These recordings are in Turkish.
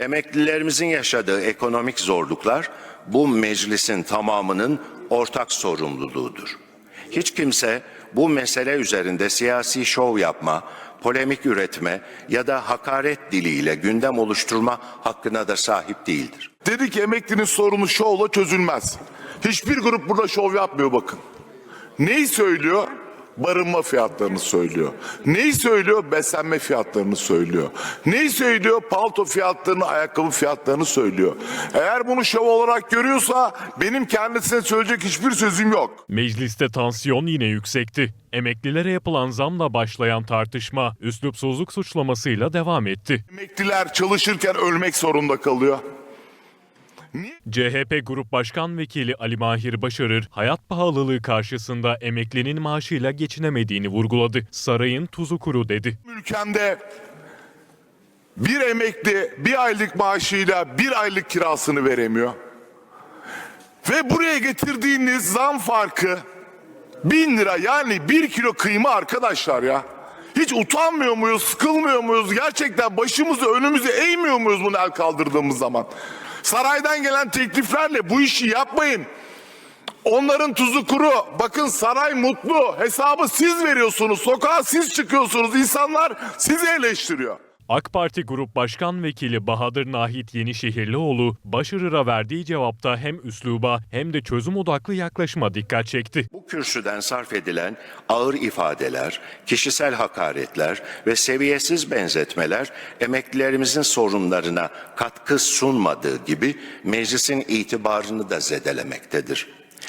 Emeklilerimizin yaşadığı ekonomik zorluklar bu meclisin tamamının ortak sorumluluğudur. Hiç kimse bu mesele üzerinde siyasi şov yapma, polemik üretme ya da hakaret diliyle gündem oluşturma hakkına da sahip değildir. Dedi ki emeklinin sorunu şovla çözülmez. Hiçbir grup burada şov yapmıyor bakın. Neyi söylüyor? Barınma fiyatlarını söylüyor. Neyi söylüyor? Beslenme fiyatlarını söylüyor. Neyi söylüyor? Palto fiyatlarını, ayakkabı fiyatlarını söylüyor. Eğer bunu şov olarak görüyorsa benim kendisine söyleyecek hiçbir sözüm yok. Mecliste tansiyon yine yüksekti. Emeklilere yapılan zamla başlayan tartışma üslupsuzluk suçlamasıyla devam etti. Emekliler çalışırken ölmek zorunda kalıyor. CHP Grup Başkan Vekili Ali Mahir Başarır, hayat pahalılığı karşısında emeklinin maaşıyla geçinemediğini vurguladı. Sarayın tuzu kuru dedi. Ülkemde bir emekli bir aylık maaşıyla bir aylık kirasını veremiyor. Ve buraya getirdiğiniz zam farkı bin lira yani bir kilo kıyma arkadaşlar ya. Hiç utanmıyor muyuz, sıkılmıyor muyuz? Gerçekten başımızı önümüzü eğmiyor muyuz bunu el kaldırdığımız zaman? Saraydan gelen tekliflerle bu işi yapmayın. Onların tuzu kuru. Bakın saray mutlu. Hesabı siz veriyorsunuz. Sokağa siz çıkıyorsunuz. İnsanlar sizi eleştiriyor. AK Parti Grup Başkan Vekili Bahadır Nahit Yenişehirlioğlu, Başarır'a verdiği cevapta hem üsluba hem de çözüm odaklı yaklaşıma dikkat çekti. Bu kürsüden sarf edilen ağır ifadeler, kişisel hakaretler ve seviyesiz benzetmeler emeklilerimizin sorunlarına katkı sunmadığı gibi meclisin itibarını da zedelemektedir.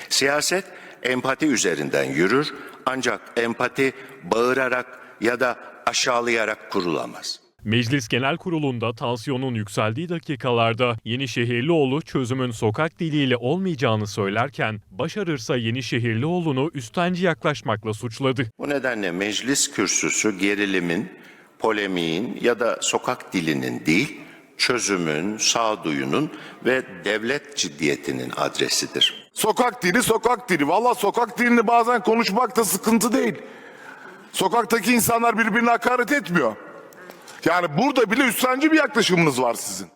Siyaset empati üzerinden yürür ancak empati bağırarak ya da aşağılayarak kurulamaz. Meclis Genel Kurulu'nda tansiyonun yükseldiği dakikalarda Yenişehirlioğlu çözümün sokak diliyle olmayacağını söylerken başarırsa Yenişehirlioğlu'nu üstenci yaklaşmakla suçladı. Bu nedenle meclis kürsüsü gerilimin, polemiğin ya da sokak dilinin değil, çözümün, sağduyunun ve devlet ciddiyetinin adresidir. Sokak dili sokak dili. Valla sokak dilini bazen konuşmakta sıkıntı değil. Sokaktaki insanlar birbirine hakaret etmiyor. Yani burada bile üstlenci bir yaklaşımınız var sizin.